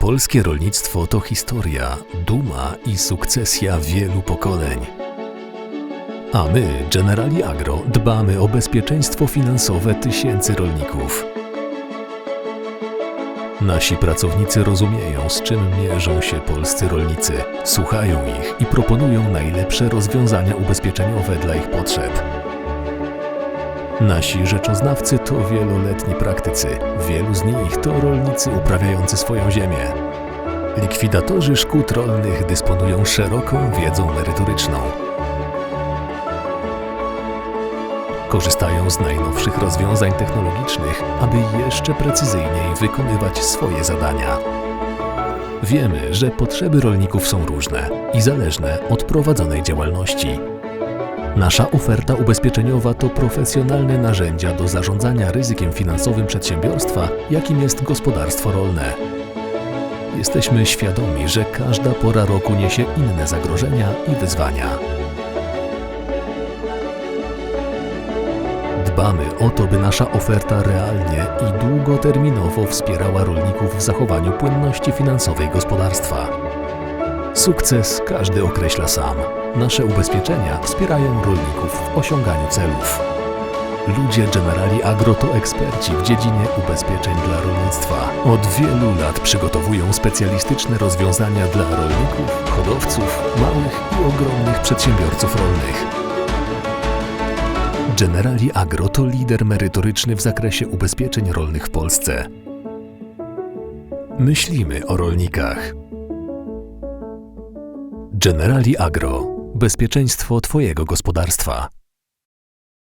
Polskie rolnictwo to historia, duma i sukcesja wielu pokoleń. A my, Generali Agro, dbamy o bezpieczeństwo finansowe tysięcy rolników. Nasi pracownicy rozumieją, z czym mierzą się polscy rolnicy, słuchają ich i proponują najlepsze rozwiązania ubezpieczeniowe dla ich potrzeb. Nasi rzeczoznawcy to wieloletni praktycy, wielu z nich to rolnicy uprawiający swoją ziemię. Likwidatorzy szkód rolnych dysponują szeroką wiedzą merytoryczną. Korzystają z najnowszych rozwiązań technologicznych, aby jeszcze precyzyjniej wykonywać swoje zadania. Wiemy, że potrzeby rolników są różne i zależne od prowadzonej działalności. Nasza oferta ubezpieczeniowa to profesjonalne narzędzia do zarządzania ryzykiem finansowym przedsiębiorstwa, jakim jest gospodarstwo rolne. Jesteśmy świadomi, że każda pora roku niesie inne zagrożenia i wyzwania. Dbamy o to, by nasza oferta realnie i długoterminowo wspierała rolników w zachowaniu płynności finansowej gospodarstwa. Sukces każdy określa sam. Nasze ubezpieczenia wspierają rolników w osiąganiu celów. Ludzie Generali Agro to eksperci w dziedzinie ubezpieczeń dla rolnictwa. Od wielu lat przygotowują specjalistyczne rozwiązania dla rolników, hodowców, małych i ogromnych przedsiębiorców rolnych. Generali Agro to lider merytoryczny w zakresie ubezpieczeń rolnych w Polsce. Myślimy o rolnikach. Generali Agro. Bezpieczeństwo Twojego gospodarstwa.